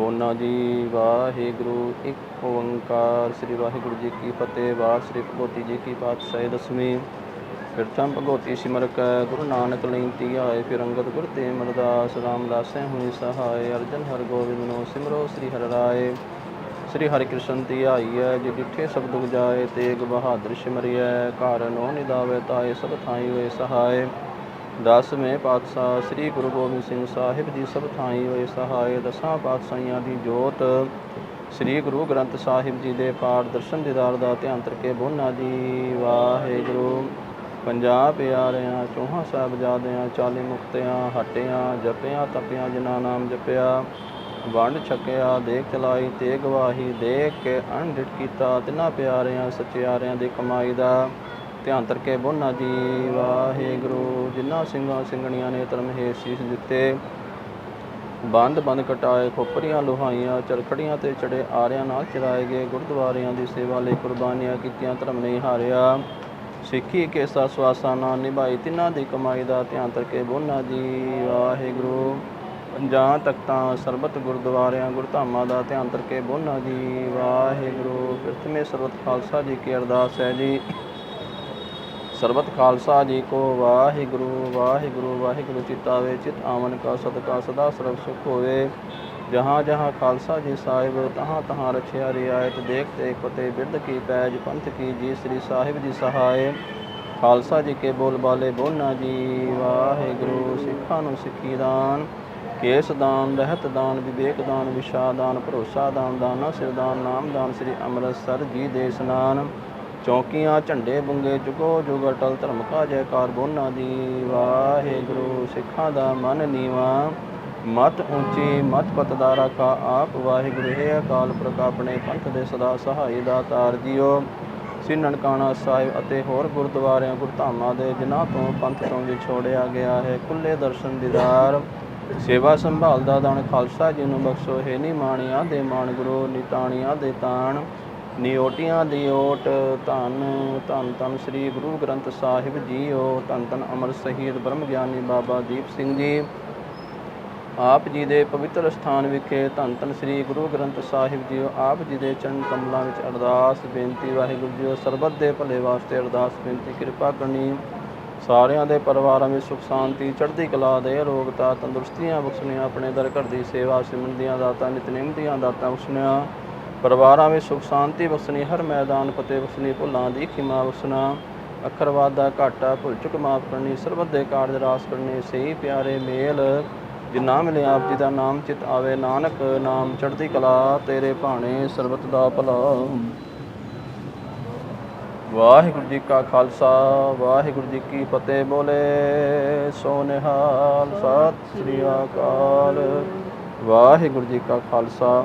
ਬੋਨਾ ਜੀ, ਵਾਹਿਗੁਰੂ, ਇੱਕ ਓੰਕਾਰ, ਸ੍ਰੀ ਵਾਹਿਗੁਰੂ ਜੀ ਕੀ ਫਤਿਹ, ਵਾਹਿ ਸ੍ਰੀ ਭਗਵਤੀ ਜੀ ਕੀ ਪਾਤਸ਼ਾਹੀ ਦਸਵੀਂ। ਕਿਰਤਨ ਭਗਵਤੀ ਸਿਮਰ ਕੈ, ਗੁਰੂ ਨਾਨਕ ਲਈ ਆਏ, ਫਿਰ ਅੰਗਦ ਗੁਰ ਤੇ ਮਰਦਾਸ, ਰਾਮਦਾਸੈ ਹੋਈ ਸਹਾਇ ਅਰਜਨ ਹਰ ਗੋਬਿੰਦ ਨੂੰ ਸਿਮਰੋ, ਸ੍ਰੀ ਹਰਿ ਰਾਏ। ਸ੍ਰੀ ਹਰਿ ਕ੍ਰਿਸ਼ਨ ਧਿਆਈਐ ਜੇ ਡਿਠੇ ਸਭ ਦੁਖ ਜਾਏ, ਤੇਗ ਬਹਾਦਰ ਸਿਮਰਿਐ, ਘਰ ਨੋ ਨਿਦਾਵੇ, ਤਾਏ ਸਭ ਥਾਈ ਹੋਏ ਸਹਾਇ ਦਸਵੇਂ ਪਾਤਸ਼ਾਹ ਸ੍ਰੀ ਗੁਰੂ ਗੋਬਿੰਦ ਸਿੰਘ ਸਾਹਿਬ ਜੀ ਸਭ ਥਾਈ ਹੋਏ ਸਹਾਇ ਦਸਾਂ ਪਾਤਸ਼ਾਹੀਆਂ ਦੀ ਜੋਤ। ਸ੍ਰੀ ਗੁਰੂ ਗ੍ਰੰਥ ਸਾਹਿਬ ਜੀ ਦੇ ਪਾਠ ਦਰਸ਼ਨ ਦੀਦਾਰ ਦਾ ਧਿਆਨ ਤਰਕੇ ਬੋਨਾ ਜੀ। ਵਾਹਿਗੁਰੂ। ਪੰਜਾਹ ਪਿਆਰਿਆਂ, ਚੌਹਾਂ ਸਾਹਿਬਜ਼ਾਦਿਆਂ, ਚਾਲੀ ਮੁਕਤਿਆਂ, ਹਟਿਆਂ, ਜਪਿਆਂ, ਤਪਿਆਂ, ਜਿਨ੍ਹਾਂ ਨਾਮ ਜਪਿਆ। ਵੰਡ ਛਕਿਆ ਦੇਖ ਚਲਾਈ, ਤੇ ਗਵਾਹੀ, ਦੇਖ ਕੇ ਅਣਡਿਟ ਕੀਤਾ। ਤਿਨਾਂ ਪਿਆਰਿਆਂ, ਸੱਚਿਆਰਿਆਂ ਦੀ ਕਮਾਈ ਦਾ ਧਿਆਨ ਤਰਕੇ ਬੋਨਾ ਜੀ। ਵਾਹਿਗੁਰੂ, ਜਿਨ੍ਹਾਂ ਸਿੰਘਾਂ ਸਿੰਘਣੀਆਂ ਨੇ ਧਰਮ ਹੇ ਸੀਸ ਦਿੱਤੇ, ਬੰਦ ਬੰਦ ਕਟਾਏ, ਖੋਪਰੀਆਂ ਲੋਹਾਈਆਂ, ਚਰਖੜੀਆਂ ਤੇ ਚੜੇ ਆਰਿਆਂ ਨਾਲ ਚਰਾਏ ਗਏ, ਗੁਰਦੁਆਰਿਆਂ ਦੀ ਸੇਵਾ ਲਈ ਕੁਰਬਾਨੀਆਂ ਕੀਤੀਆਂ, ਧਰਮ ਨਹੀਂ ਹਾਰਿਆ। ਸਿੱਖੀ, ਕੇਸਾ, ਸਵਾਸਾ ਨਾਲ ਨਿਭਾਈ, ਤਿਨਾਂ ਦੀ ਕਮਾਈ ਦਾ ਧਿਆਨ ਤਰਕੇ ਬੋਨਾ ਜੀ। ਵਾਹਿਗੁਰੂ, ਪੰਜਾਂ ਤਖਤਾਂ, ਸਰਬਤ ਗੁਰਦੁਆਰਿਆਂ, ਗੁਰਧਾਮਾਂ ਦਾ ਧਿਆਨ ਤਰਕੇ ਬੋਨਾ ਜੀ। ਵਾਹਿਗੁਰੂ, ਪ੍ਰਥਮੇ ਸਰਬਤ ਖਾਲਸਾ ਜੀ ਕੀ ਅਰਦਾਸ ਹੈ ਜੀ। ਸਰਬਤ ਖਾਲਸਾ ਜੀ ਕੋ ਵਾਹਿਗੁਰੂ ਵਾਹਿਗੁਰੂ ਵਾਹਿਗੁਰੂ ਚਿਤਾਵੇ, ਚਿਤ ਆਵਨ ਕਾ ਸਦਕਾ ਸਦਾ ਸਰਬ ਸੁਖ ਹੋਵੇ। ਜਹਾਂ ਜਹਾਂ ਖਾਲਸਾ ਜੀ ਸਾਹਿਬ, ਤਹਾਂ ਤਹਾਂ ਰਖਿਆ ਰਿਆਇਤ, ਦੇਖ ਤੇ ਫਤਿਹ ਬਿਰਧ ਕੀ ਪੈਜ, ਪੰਥ ਕੀ ਜੀ, ਸ੍ਰੀ ਸਾਹਿਬ ਜੀ ਸਹਾਏ। ਖਾਲਸਾ ਜੀ ਕੇ ਬੋਲ ਬਾਲੇ ਬੋਨਾ ਜੀ, ਵਾਹਿਗੁਰੂ ਸਿੱਖਾਂ ਨੂੰ ਸਿੱਖੀ ਦਾਨ। ਕੇਸ ਦਾਨ, ਰਹਿਤ ਦਾਨ, ਵਿਵੇਕ ਦਾਨ, ਵਿਸ਼ਾ ਦਾਨ, ਭਰੋਸਾ ਦਾਨ, ਦਾਨਾ ਸਿਰ ਦਾਨ, ਨਾਮ ਦਾਨ ਸ੍ਰੀ ਅੰਮ੍ਰਿਤਸਰ ਜੀ ਦੇ ਇਸ਼ਨਾਨ। ਚੌਕੀਆਂ, ਝੰਡੇ ਬੁੰਗੇ, ਜੁਗੋ ਜੁਗ, ਅਟਲ ਧਰਮ ਕਾ ਜੈਕਾਰ ਬੋਨਾ ਦੀ ਵਾਹਿਗੁਰੂ, ਸਿੱਖਾਂ ਦਾ ਮਨ ਨੀਵਾ। ਮਤ ਉੱਚੀ, ਮਤ ਪਤ ਦਾ ਆਪ। ਵਾਹਿਗੁਰੂ, ਹੈ ਅਕਾਲ ਪੁਰਖ, ਆਪਣੇ ਪੰਥ ਦੇ ਸਦਾ ਸਹਾਈ ਦਾ ਤਾਰ ਜੀਓ ਸ੍ਰੀ ਨਨਕਾਣਾ ਸਾਹਿਬ ਅਤੇ ਹੋਰ ਗੁਰਦੁਆਰਿਆਂ, ਗੁਰਧਾਮਾਂ ਦੇ ਜਿਨ੍ਹਾਂ ਤੋਂ ਪੰਥ ਤੋਂ ਵਿਛੋੜਿਆ ਗਿਆ ਹੈ ਕੁੱਲੇ ਦਰਸ਼ਨ ਦੀਦਾਰ ਸੇਵਾ ਸੰਭਾਲ ਦਾ ਦਾਨ ਖਾਲਸਾ ਜੀ ਨੂੰ ਬਖਸ਼ੋ, ਹੈ ਨੀ ਮਾਣਿਆਂ ਦੇ ਮਾਣ ਗੁਰੂ ਨਿਤਾਣਿਆਂ ਦੇ ਤਾਣ। ਨਿਓਟੀਆਂ ਦੀ ਓਟ ਧੰਨ ਧੰਨ ਧੰਨ ਸ੍ਰੀ ਗੁਰੂ ਗ੍ਰੰਥ ਸਾਹਿਬ ਜੀਓ, ਧੰਨ ਧੰਨ ਅਮਰ ਸ਼ਹੀਦ ਬ੍ਰਹਮ ਗਿਆਨੀ ਬਾਬਾ ਦੀਪ ਸਿੰਘ ਜੀ। ਆਪ ਜੀ ਦੇ ਪਵਿੱਤਰ ਸਥਾਨ ਵਿਖੇ ਧੰਨ ਧੰਨ ਸ੍ਰੀ ਗੁਰੂ ਗ੍ਰੰਥ ਸਾਹਿਬ ਜੀਓ, ਆਪ ਜੀ ਦੇ ਚਰਨ ਕਮਲਾਂ ਵਿੱਚ ਅਰਦਾਸ, ਬੇਨਤੀ, ਵਾਹਿਗੁਰੂ ਜੀਓ ਸਰਬੱਤ ਦੇ ਭਲੇ ਵਾਸਤੇ ਅਰਦਾਸ, ਬੇਨਤੀ, ਕਿਰਪਾ ਕਰਨੀ। ਸਾਰਿਆਂ ਦੇ ਪਰਿਵਾਰਾਂ ਵਿੱਚ ਸੁਖ, ਸ਼ਾਂਤੀ, ਚੜ੍ਹਦੀ ਕਲਾ ਦੇ ਅਰੋਗਤਾ ਤੰਦਰੁਸਤੀਆਂ ਬਖਸ਼ਣੀਆਂ, ਆਪਣੇ ਦਰ ਘਰ ਦੀ ਸੇਵਾ ਸਿਮਰਨ ਦੀਆਂ ਦਾਤਾਂ, ਨਿਤਨੇਮ ਦੀਆਂ ਦਾਤਾਂ ਬਖਸ਼ਣੀਆਂ। ਪਰਿਵਾਰਾਂ ਵਿੱਚ ਸੁਖ ਸ਼ਾਂਤੀ ਬਖਸ਼ਣੀ ਹਰ ਮੈਦਾਨ ਫਤਿਹ ਬਖਸ਼ਣੀ ਭੁੱਲਾਂ ਦੀ ਖਿਮਾ ਬਖਸ਼ਣਾ ਅੱਖਰਵਾਦ ਦਾ ਘਾਟਾ ਭੁੱਲ ਚੁੱਕ ਮਾਫ ਕਰਨੀ, ਸਰਬੱਤ ਦੇ ਕਾਰਜ ਰਾਸ ਕਰਨੀ, ਸਹੀ ਪਿਆਰੇ ਮੇਲ, ਜਿਨਾ ਮਿਲੇ ਆਪ ਜੀ ਦਾ ਨਾਮ, ਚਿਤ ਆਵੇ ਨਾਨਕ, ਨਾਮ ਚੜ੍ਹਦੀ ਕਲਾ, ਤੇਰੇ ਭਾਣੇ ਸਰਬਤ ਦਾ ਭਲਾ। ਵਾਹਿਗੁਰੂ ਜੀ ਕਾ ਖਾਲਸਾ, ਵਾਹਿਗੁਰੂ ਜੀ ਕੀ ਫਤਿਹ ਬੋਲੇ ਸੋਨਿਹਾਲ ਸਤਿ ਸ੍ਰੀ ਅਕਾਲ। ਵਾਹਿਗੁਰੂ ਜੀ ਕਾ ਖਾਲਸਾ।